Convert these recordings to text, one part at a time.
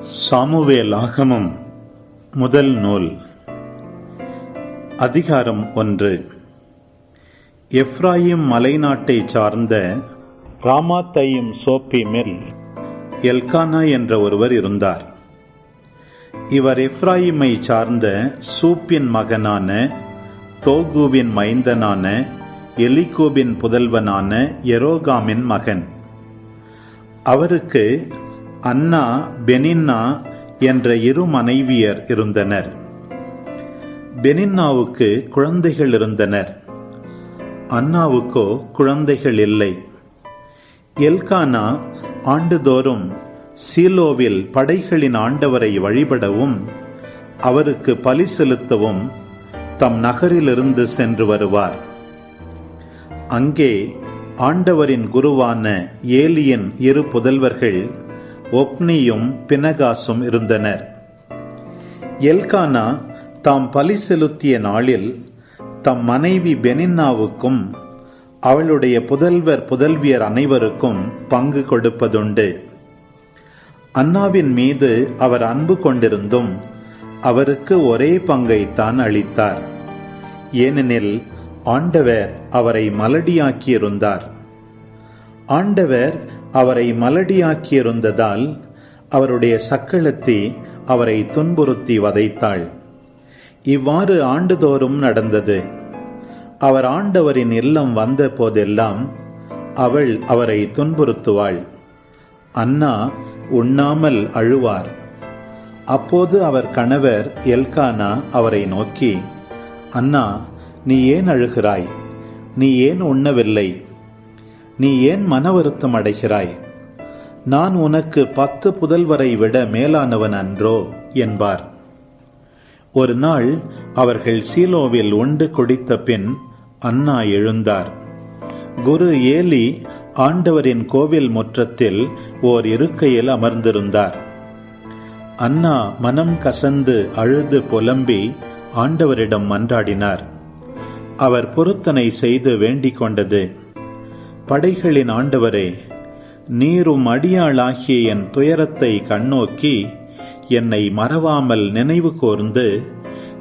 Samuel ஆகமம் முதல் நூல். அதிகாரம் ஒன்று. எப்ராயிம் மலைநாட்டை சார்ந்த ராமாத்தையும் சோப்பிமில் எல்கானா என்ற ஒருவர் இருந்தார். இவர் எப்ராயிமை சார்ந்த சூப்பின் மகனான தோகுவின் மைந்தனான எலிகோபின் புதல்வனான எரோகாமின் மகன். அவருக்கு அன்னா பெனின்னா என்ற இரு மனைவியர் இருந்தனர். பெனின்னாவுக்கு குழந்தைகள் இருந்தனர். அன்னாவுக்கோ குழந்தைகள் இல்லை. எல்கானா ஆண்டுதோறும் சீலோவில் படைகளின் ஆண்டவரை வழிபடவும் அவருக்கு பலி செலுத்தவும் தம் நகரிலிருந்து சென்று வருவார். அங்கே ஆண்டவரின் குருவான ஏலியின் இரு புதல்வர்கள் ஒப்னியும் பினகாசும் இருந்தனர். எல்கானா தாம் பலி செலுத்திய நாளில் தம் மனைவி பெனின்னாவுக்கும் அவளுடைய புதல்வர் புதல்வியர் அனைவருக்கும் பங்கு கொடுப்பதுண்டு. அன்னாவின் மீது அவர் அன்பு கொண்டிருந்தும் அவருக்கு ஒரே பங்கைத்தான் அளித்தார். ஏனெனில் ஆண்டவர் அவரை மலடியாக்கியிருந்தார். ஆண்டவர் அவரை மலடியாக்கியிருந்ததால் அவருடைய சக்களத்தி அவரை துன்புறுத்தி வதைத்தாள். இவ்வாறு ஆண்டுதோறும் நடந்தது. அவர் ஆண்டவரின் இல்லம் வந்த போதெல்லாம் அவள் அவரை துன்புறுத்துவாள். அண்ணா உண்ணாமல் அழுவார். அப்போது அவர் கணவர் எல்கானா அவரை நோக்கி அண்ணா நீ ஏன் அழுகிறாய்? நீ ஏன் உண்ணவில்லை? நீ ஏன் மன வருத்தம் அடைகிறாய்? நான் உனக்கு பத்து புதல்வரை விட மேலானவன் அன்றோ? என்பார். ஒரு நாள் அவர்கள் சீலோவில் உண்டு குடித்த பின் அண்ணா எழுந்தார். குரு ஏலி ஆண்டவரின் கோவில் முற்றத்தில் ஓர் இருக்கையில் அமர்ந்திருந்தார். அண்ணா மனம் கசந்து அழுது புலம்பி ஆண்டவரிடம் மன்றாடினார். அவர் பொருத்தனை செய்து வேண்டிக் கொண்டது. படைகளின் ஆண்டவரே நீரும் அடியாளாகிய என் துயரத்தை கண்ணோக்கி என்னை மறவாமல் நினைவு கூர்ந்து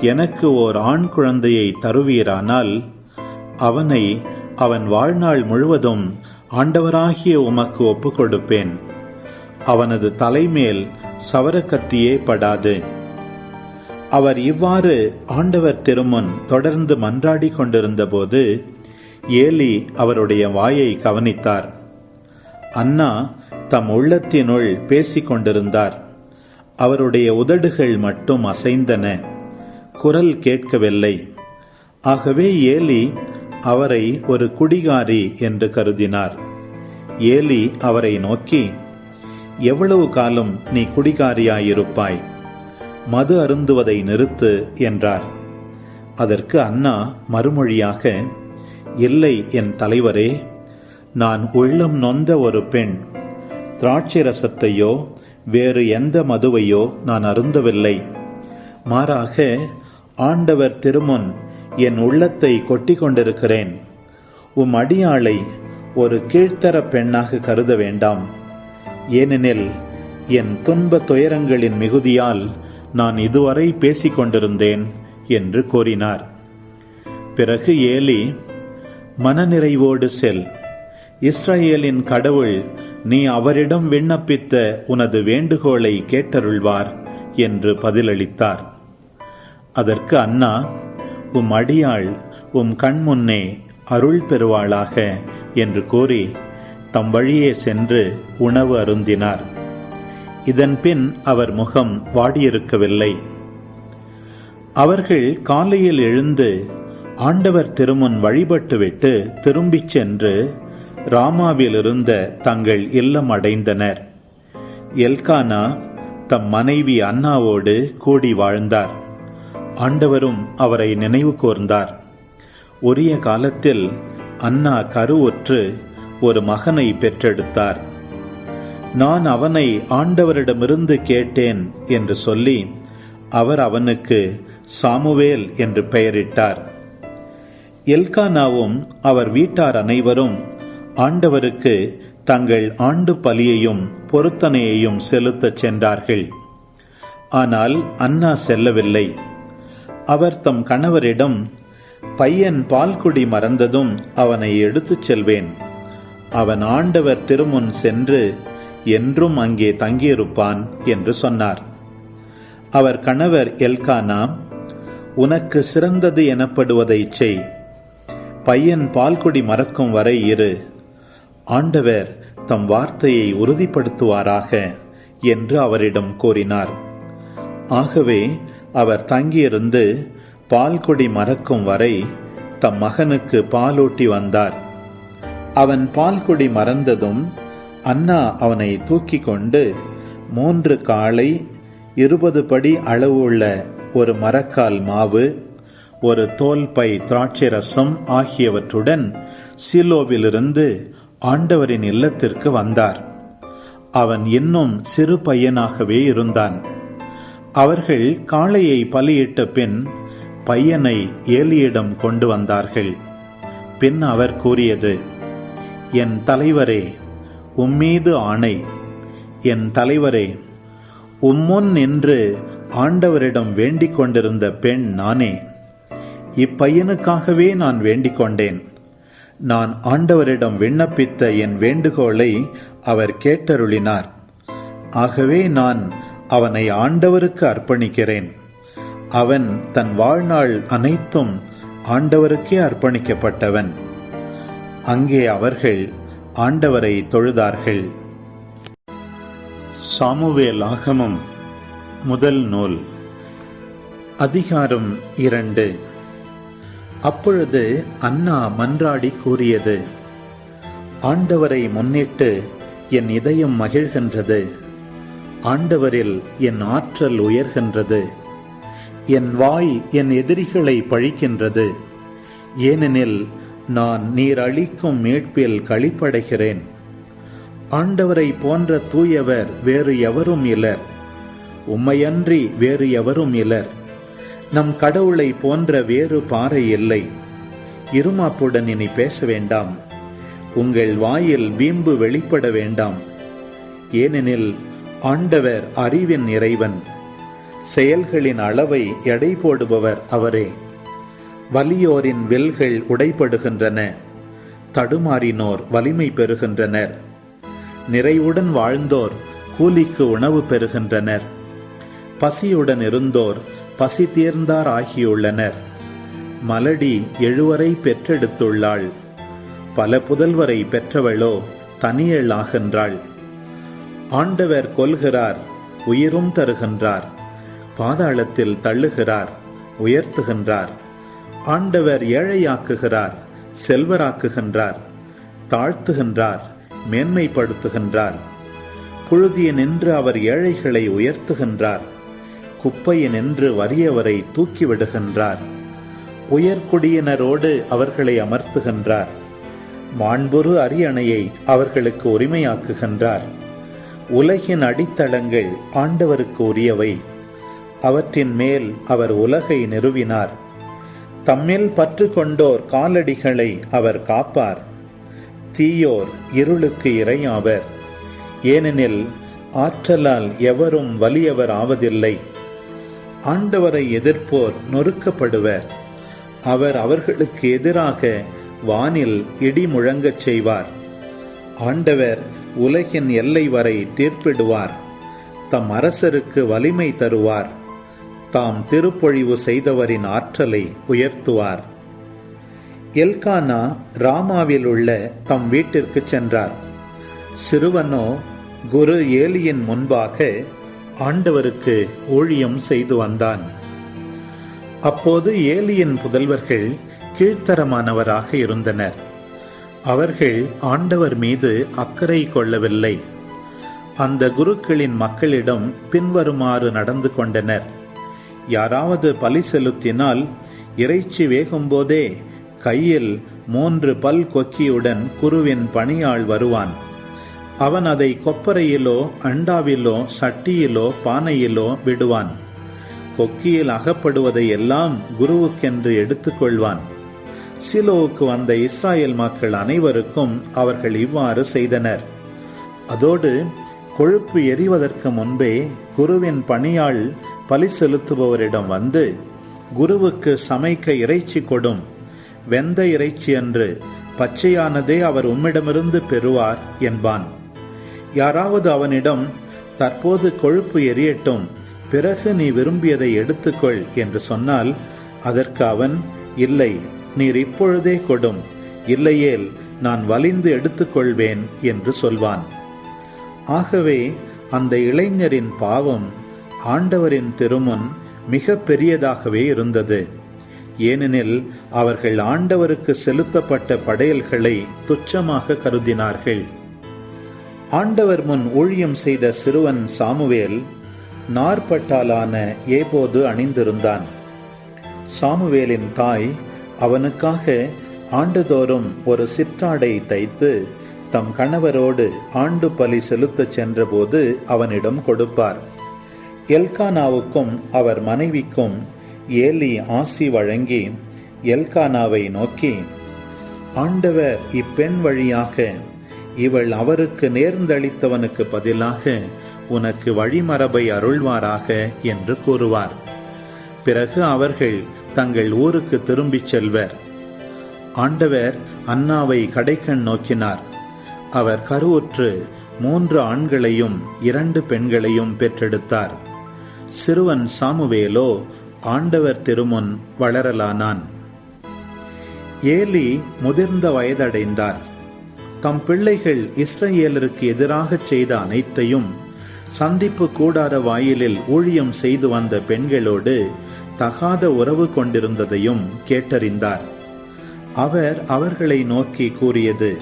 எனக்கு ஓர் ஆண் குழந்தையை தருவீரானால் அவனை அவன் வாழ்நாள் முழுவதும் ஆண்டவராகிய உமக்கு ஒப்புக் கொடுப்பேன் அவனது தலைமேல் சவரக்கத்தியே படாது. அவர் இவ்வாறு ஆண்டவர் திருமுன் தொடர்ந்து மன்றாடி கொண்டிருந்தபோது ஏலி அவருடைய வாயை கவனித்தார். அண்ணா தம் உள்ளத்தினுள் பேசிக் கொண்டிருந்தார். அவருடைய உதடுகள் மட்டும் அசைந்தன. குரல் கேட்கவில்லை. ஆகவே ஏலி அவரை ஒரு குடிகாரி என்று கருதினார். ஏலி அவரை நோக்கி எவ்வளவு காலம் நீ குடிகாரியாயிருப்பாய்? மது அருந்துவதை நிறுத்து என்றார். அதற்கு அண்ணா மறுமொழியாக இல்லை என் தலைவரே நான் உள்ளம் நொந்த ஒரு பெண். திராட்சை ரசத்தையோ வேறு எந்த மதுவையோ நான் அருந்தவில்லை. மாறாக ஆண்டவர் திருமுன் என் உள்ளத்தை கொட்டி கொண்டிருக்கிறேன். உம் அடியாளை ஒரு கீழ்த்தர பெண்ணாக கருத வேண்டாம். ஏனெனில் என் துன்ப துயரங்களின் மிகுதியால் நான் இதுவரை பேசிக் கொண்டிருந்தேன் என்று கூறினார். பிறகு ஏலி மனநிறைவோடு செல். இஸ்ரேலின் கடவுள் நீ அவரிடம் விண்ணப்பித்த உனது வேண்டுகோளை கேட்டருள்வார் என்று பதிலளித்தார். அதற்கு அண்ணா உம் அடியாள் உம் கண்முன்னே அருள் பெறுவாளாக என்று கூறி தம் வழியே சென்று உணவு அருந்தினார். இதன் பின் அவர் முகம் வாடியிருக்கவில்லை. அவர்கள் காலையில் எழுந்து ஆண்டவர் திருமுன் வழிபட்டுவிட்டு திரும்பிச் சென்று ராமாவிலிருந்த தங்கள் இல்லம் அடைந்தனர். எல்கானா தம் மனைவி அண்ணாவோடு கூடி வாழ்ந்தார். ஆண்டவரும் அவரை நினைவு கூர்ந்தார். உரிய காலத்தில் அண்ணா கருவுற்று ஒரு மகனை பெற்றெடுத்தார். நான் அவனை ஆண்டவரிடமிருந்து கேட்டேன் என்று சொல்லி அவர் அவனுக்கு சாமுவேல் என்று பெயரிட்டார். எல்கானாவும் அவர் வீட்டார் அனைவரும் ஆண்டவருக்கு தங்கள் ஆண்டு பலியையும் பொருத்தனையையும் செலுத்தச் சென்றார்கள். ஆனால் அன்னா செல்லவில்லை. அவர் தம் கணவரிடம் பையன் பால்குடி மறந்ததும் அவனை எடுத்துச் செல்வேன். அவன் ஆண்டவர் திருமுன் சென்று என்றும் அங்கே தங்கியிருப்பான் என்று சொன்னார். அவர் கணவர் எல்கானா உனக்கு சிறந்தது எனப்படுவதைச் செய். பையன் பால்குடி மறக்கும் வரை இரு. ஆண்டவர் தம் வார்த்தையை உறுதிப்படுத்துவாராக என்று அவரிடம் கூறினார். ஆகவே அவர் தங்கியிருந்து பால்குடி மறக்கும் வரை தம் மகனுக்கு பாலூட்டி வந்தார். அவன் பால்குடி மறந்ததும் அண்ணா அவனை தூக்கி கொண்டு மூன்று காளை இருபது படி அளவுள்ள ஒரு மரக்கால் மாவு ஒரு தோல் பை திராட்சை ரசம் ஆகியவற்றுடன் சீலோவிலிருந்து ஆண்டவரின் இல்லத்திற்கு வந்தார். அவன் இன்னும் சிறு பையனாகவே இருந்தான். அவர்கள் காளையை பலியிட்ட பின் பையனை ஏலியிடம் கொண்டு வந்தார்கள். பின் அவர் கூறியது என் தலைவரே உம்மீது ஆணை. என் தலைவரே உம்முன் நின்று ஆண்டவரிடம் வேண்டிக் கொண்டிருந்த பெண் நானே. இப்பையனுக்காகவே நான் வேண்டிக் கொண்டேன் நான் ஆண்டவரிடம் விண்ணப்பித்த என் வேண்டுகோளை அவர் கேட்டருளினார். ஆகவே நான் அவனை ஆண்டவருக்கு அர்ப்பணிக்கிறேன். அவன் தன் வாழ்நாள் அனைத்தும் ஆண்டவருக்கே அர்ப்பணிக்கப்பட்டவன். அங்கே அவர்கள் ஆண்டவரை தொழுதார்கள். சாமுவேல் ஆகமம் முதல் நூல். அதிகாரம் இரண்டு. அப்பொழுது அண்ணா மன்றாடி கூறியது ஆண்டவரை முன்னிட்டு என் இதயம் மகிழ்கின்றது. ஆண்டவரில் என் ஆற்றல் உயர்கின்றது. என் வாய் என் எதிரிகளை பழிக்கின்றது. ஏனெனில் நான் நீர் அளிக்கும் மீட்பில் களிப்படைகிறேன். ஆண்டவரை போன்ற தூயவர் வேறு எவரும் இலர் உம்மையன்றி வேறு எவரும் இலர் நம் கடவுளை போன்ற வேறு பாறை இல்லை. இருமாப்புடன் இனி பேச வேண்டாம். உங்கள் வாயில் வீம்பு வெளிப்பட வேண்டாம். ஏனெனில் ஆண்டவர் அறிவின் இறைவன். செயல்களின் அளவை எடை போடுபவர் அவரே. வலியோரின் வெல்கள் உடைப்படுகின்றன தடுமாறினோர் வலிமை பெறுகின்றனர். நிறைவுடன் வாழ்ந்தோர் கூலிக்கு உணவு பெறுகின்றனர். பசியுடன் இருந்தோர் பசி தீர்ந்தார் ஆகியுள்ளனர் மலடி எழுவரை பெற்றெடுத்துள்ளாள். பல புதல்வரை பெற்றவளோ தனியள் ஆகின்றாள் ஆண்டவர் கொல்கிறார் உயிரும் தருகின்றார். பாதாளத்தில் தள்ளுகிறார் உயர்த்துகின்றார். ஆண்டவர் ஏழையாக்குகிறார் செல்வராக்குகின்றார். தாழ்த்துகின்றார் மேன்மைப்படுத்துகின்றார். புழுதிய நின்று அவர் ஏழைகளை உயர்த்துகின்றார். குப்பையனின்று வறியவரை தூக்கிவிடுகின்றார். உயர்குடியினரோடு அவர்களை அமர்த்துகின்றார். மாண்புரு அரியணையை அவர்களுக்கு உரிமையாக்குகின்றார். உலகின் அடித்தளங்கள் ஆண்டவருக்கு உரியவை. அவற்றின் மேல் அவர் உலகை நிறுவினார். தம்மில் பற்று கொண்டோர் காலடிகளை அவர் காப்பார். தீயோர் இருளுக்கு இரையாவர். ஏனெனில் ஆற்றலால் எவரும் வலியவர் ஆவதில்லை. ஆண்டவரை எதிர்ப்போர் நொறுக்கப்படுவர். அவர் அவர்களுக்கு எதிராக வானில் இடி முழங்கச் செய்வார். ஆண்டவர் உலகின் எல்லை வரை தீர்ப்பிடுவார். தம் அரசருக்கு வலிமை தருவார். தாம் திருப்பொழிவு செய்தவரின் ஆற்றலை உயர்த்துவார். எல்கானா ராமாவில் உள்ள தம் வீட்டிற்கு சென்றார். சிறுவனோ குரு ஏலியின் முன்பாக ஆண்டவருக்கு ஊழியம் செய்து வந்தான். அப்போது ஏலியின் புதல்வர்கள் கீழ்த்தரமானவராக இருந்தனர். அவர்கள் ஆண்டவர் மீது அக்கறை கொள்ளவில்லை. அந்த குருக்களின் மக்களிடம் பின்வருமாறு நடந்து கொண்டனர். யாராவது பலி செலுத்தினால் இறைச்சி வேகும்போதே கையில் மூன்று பல் கொக்கியுடன் குருவின் பணியாள் வருவான். அவன் அதை கொப்பரையிலோ அண்டாவிலோ சட்டியிலோ பானையிலோ விடுவான். கொக்கியில் அகப்படுவதை எல்லாம் குருவுக்கென்று எடுத்துக்கொள்வான் சிலோவுக்கு வந்த இஸ்ராயல் மக்கள் அனைவருக்கும் அவர்கள் இவ்வாறு செய்தனர். அதோடு கொழுப்பு எரிவதற்கு முன்பே குருவின் பணியாள் பலி செலுத்துபவரிடம் வந்து குருவுக்கு சமைக்க இறைச்சி கொடும். வெந்த இறைச்சி அன்று பச்சையானதே அவர் உம்மிடமிருந்து பெறுவார் என்பான். யாராவது அவனிடம் தற்போது கொழுப்பு எரியட்டும் பிறகு நீ விரும்பியதை எடுத்துக்கொள் என்று சொன்னால் அதற்கு அவன் இல்லை நீர் இப்பொழுதே கொடும் இல்லையேல் நான் வலிந்து எடுத்துக்கொள்வேன் என்று சொல்வான். ஆகவே அந்த இளைஞரின் பாவம் ஆண்டவரின் திருமுன் மிக பெரியதாகவே இருந்தது. ஏனெனில் அவர்கள் ஆண்டவருக்கு செலுத்தப்பட்ட படையல்களை துச்சமாக கருதினார்கள். ஆண்டவர் முன் ஊழியம் செய்த சிறுவன் சாமுவேல் நாற்பட்டாலான ஏபோது அணிந்திருந்தான். சாமுவேலின் தாய் அவனுக்காக ஆண்டுதோறும் ஒரு சிற்றாடை தைத்து தம் கணவரோடு ஆண்டு பலி செலுத்தச் சென்றபோது அவனிடம் கொடுப்பார். எல்கானாவுக்கும் அவர் மனைவிக்கும் ஏலி ஆசி வழங்கி எல்கானாவை நோக்கி ஆண்டவர் இப்பெண் வழியாக இவள் அவருக்கு நேர்ந்தளித்தவனுக்கு பதிலாக உனக்கு வழிமரபை அருள்வாராக என்று கூறுவார். பிறகு அவர்கள் தங்கள் ஊருக்கு திரும்பிச் செல்வர். ஆண்டவர் அன்னாவை கடைக்கண் நோக்கினார். அவர் கருவுற்று மூன்று ஆண்களையும் இரண்டு பெண்களையும் பெற்றெடுத்தார். சிறுவன் சாமுவேலோ ஆண்டவர் திருமுன் வளரலானான். ஏலி முதிர்ந்த வயதடைந்தார். தம் பிள்ளைகள் இஸ்ரேலருக்கு எதிராக செய்த அனைத்தையும் சந்திப்பு கூடார வாயிலில் ஊழியம் செய்து வந்த பெண்களோடு தகாத உறவு கொண்டிருந்ததையும் கேட்டறிந்தார். அவர் அவர்களை நோக்கி கூறியது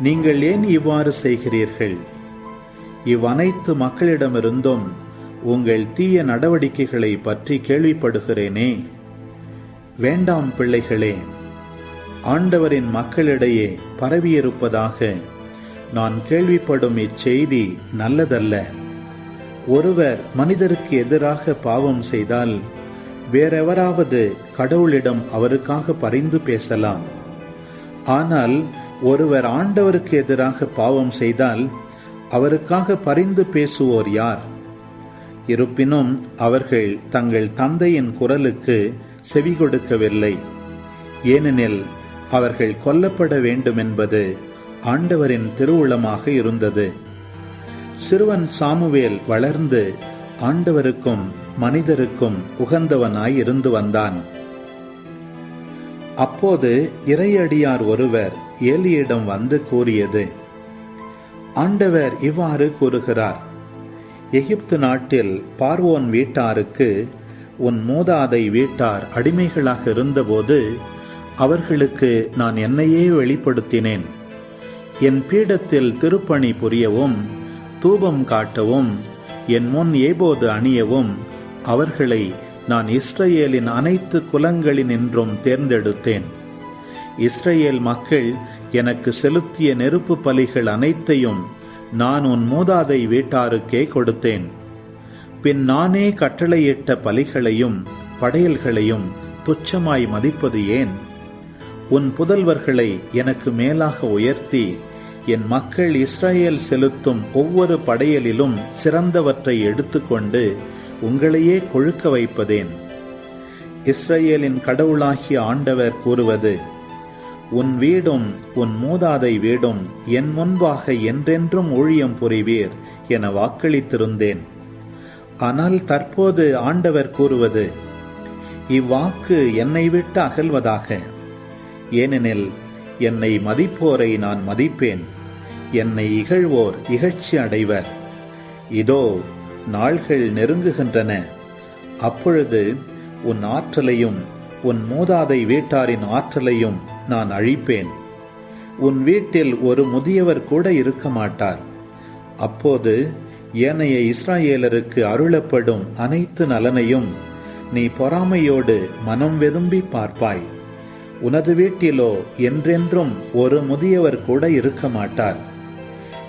நீங்கள் ஏன் இவ்வாறு செய்கிறீர்கள்? இவ்வனைத்து மக்களிடமிருந்தும் உங்கள் தீய நடவடிக்கைகளை பற்றி கேள்விப்படுகிறேனே. வேண்டாம் பிள்ளைகளே ஆண்டவரின் மக்களிடையே பரவியிருப்பதாக நான் கேள்விப்படும் இச்செய்தி நல்லதல்ல. ஒருவர் மனிதருக்கு எதிராக பாவம் செய்தால் வேறெவராவது கடவுளிடம் அவருக்காக பரிந்து பேசலாம். ஆனால் ஒருவர் ஆண்டவருக்கு எதிராக பாவம் செய்தால் அவருக்காக பரிந்து பேசுவோர் யார்? இருப்பினும் அவர்கள் தங்கள் தந்தையின் குரலுக்கு செவி கொடுக்கவில்லை ஏனெனில் அவர்கள் கொல்லப்பட வேண்டும் என்பது ஆண்டவரின் திருவுளமாக இருந்தது. சிறுவன் சாமுவேல் வளர்ந்து ஆண்டவருக்கும் மனிதருக்கும் உகந்தவனாய் இருந்து வந்தான். அப்போது இறையடியார் ஒருவர் ஏலியிடம் வந்து கூறியது ஆண்டவர் இவ்வாறு கூறுகிறார் எகிப்து நாட்டில் பார்வோன் வீட்டாருக்கு உன் மூதாதை வீட்டார் அடிமைகளாக இருந்தபோது அவர்களுக்கு நான் என்னையே வெளிப்படுத்தினேன். என் பீடத்தில் திருப்பணி புரியவும் தூபம் காட்டவும் என் முன் ஏபோது அணியவும் அவர்களை நான் இஸ்ரேலின் அனைத்து குலங்களினின்றும் தேர்ந்தெடுத்தேன். இஸ்ரேல் மக்கள் எனக்கு செலுத்திய நெருப்பு பலிகள் அனைத்தையும் நான் உன் மூதாதை வீட்டாருக்கே கொடுத்தேன். பின் நானே கட்டளையிட்ட பலிகளையும் படையல்களையும் துச்சமாய் மதிப்பது ஏன்? உன் புதல்வர்களை எனக்கு மேலாக உயர்த்தி என் மக்கள் இஸ்ரேல் செலுத்தும் ஒவ்வொரு படையலிலும் சிறந்தவற்றை எடுத்துக்கொண்டு உங்களையே கொழுக்க வைப்பதேன். இஸ்ரேலின் கடவுளாகிய ஆண்டவர் கூறுவது உன் வீடும் உன் மூதாதை வீடும் என் முன்பாக என்றென்றும் ஊழியம் புரிவீர் என வாக்களித்திருந்தேன். ஆனால் தற்போது ஆண்டவர் கூறுவது இவ்வாக்கு என்னை விட்டு அகல்வதாக. ஏனெனில் என்னை மதிப்போரை நான் மதிப்பேன். என்னை இகழ்வோர் இகழ்ச்சி அடைவர். இதோ நாள்கள் நெருங்குகின்றன. அப்பொழுது உன் ஆற்றலையும் உன் மூதாதை வீட்டாரின் ஆற்றலையும் நான் அழிப்பேன். உன் வீட்டில் ஒரு முதியவர் கூட இருக்க மாட்டார். அப்போது ஏனைய இஸ்ராயேலருக்கு அருளப்படும் அனைத்து நலனையும் நீ பொறாமையோடு மனம் வெதும்பி பார்ப்பாய். உனது வீட்டிலோ என்றென்றும் ஒரு முதியவர் கூட இருக்க மாட்டார்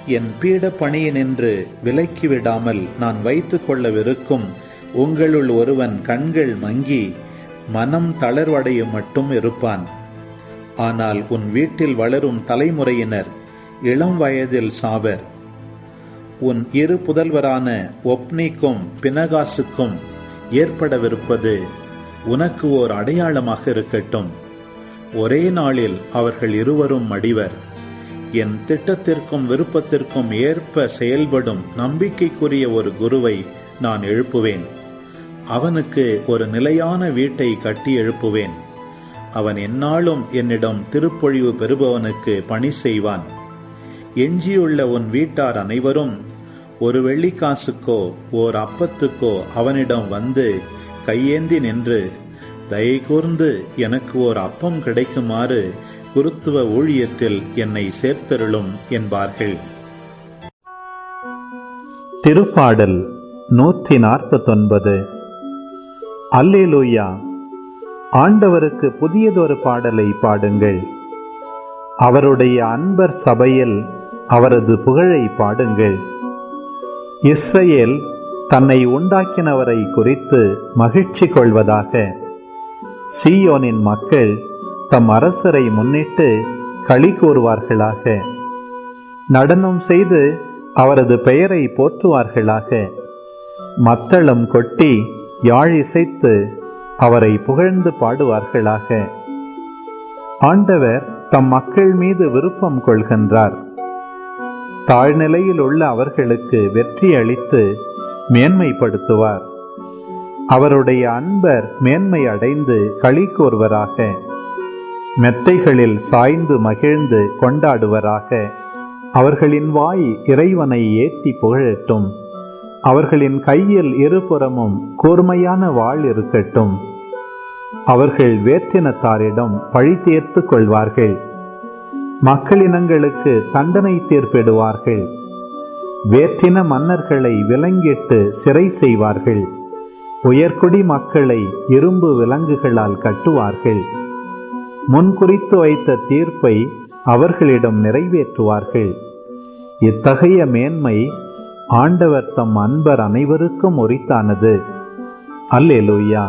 என் பீட பணியினின்று விலக்கிவிடாமல் நான் வைத்து கொள்ளவிருக்கும் உங்களுள் ஒருவன் கண்கள் மங்கி மனம் தளர்வடையும் மட்டும் இருப்பான். ஆனால் உன் வீட்டில் வளரும் தலைமுறையினர் இளம் வயதில் சாவர். உன் இரு புதல்வரான ஒப்னிக்கும் பினகாசுக்கும் ஏற்படவிருப்பது உனக்கு ஓர் அடையாளமாக இருக்கட்டும். ஒரே நாளில் அவர்கள் இருவரும் மடிவர். என் திட்டத்திற்கும் விருப்பத்திற்கும் ஏற்ப செயல்படும் நம்பிக்கைக்குரிய ஒரு குருவை நான் எழுப்புவேன். அவனுக்கு ஒரு நிலையான வீட்டை கட்டி எழுப்புவேன். அவன் எந்நாளும் என்னிடம் திருப்பொழிவு பெறுபவனுக்கு பணி செய்வான். எஞ்சியுள்ள உன் வீட்டார் அனைவரும் ஒரு வெள்ளிக்காசுக்கோ ஓர் அப்பத்துக்கோ அவனிடம் வந்து கையேந்தி நின்று தயை கூர்ந்து எனக்கு ஓர் அப்பம் கிடைக்குமாறு குருத்துவ ஊழியத்தில் என்னை சேர்த்தருளும் என்பார்கள். திருப்பாடல் நூற்றி நாற்பத்தொன்பது. அல்லேலூயா! ஆண்டவருக்கு புதியதொரு பாடலை பாடுங்கள். அவருடைய அன்பர் சபையில் அவரது புகழை பாடுங்கள். இஸ்ரேல் தன்னை உண்டாக்கினவரை குறித்து மகிழ்ச்சி கொள்வதாக சீயோனின் மக்கள் தம் அரசரை முன்னிட்டு களி கூறுவார்களாக. நடனம் செய்து அவரது பெயரை போற்றுவார்களாக. மத்தளம் கொட்டி யாழ் இசைத்து அவரை புகழ்ந்து பாடுவார்களாக. ஆண்டவர் தம் மக்கள் மீது விருப்பம் கொள்கின்றார். தாழ்நிலையில் உள்ள அவர்களுக்கு வெற்றி அளித்து மேன்மைப்படுத்துவார். அவருடைய அன்பர் மேன்மை அடைந்து களி கூறுவராக மெத்தைகளில் சாய்ந்து மகிழ்ந்து கொண்டாடுவராக. அவர்களின் வாய் இறைவனை ஏத்தி புகழட்டும். அவர்களின் கையில் இருபுறமும் கூர்மையான வாள் இருக்கட்டும். அவர்கள் வேற்றினத்தாரிடம் பழி தீர்த்து கொள்வார்கள். மக்களினங்களுக்கு தண்டனை தீர்ப்பிடுவார்கள். வேற்றின மன்னர்களை விலங்கிட்டு சிறை செய்வார்கள். உயர்குடி மக்களை இரும்பு விலங்குகளால் கட்டுவார்கள். முன்குறித்து வைத்த தீர்ப்பை அவர்களிடம் நிறைவேற்றுவார்கள். இத்தகைய மேன்மை ஆண்டவர் தம் அன்பர் அனைவருக்கும் உரித்தானது. அல்லேலூயா.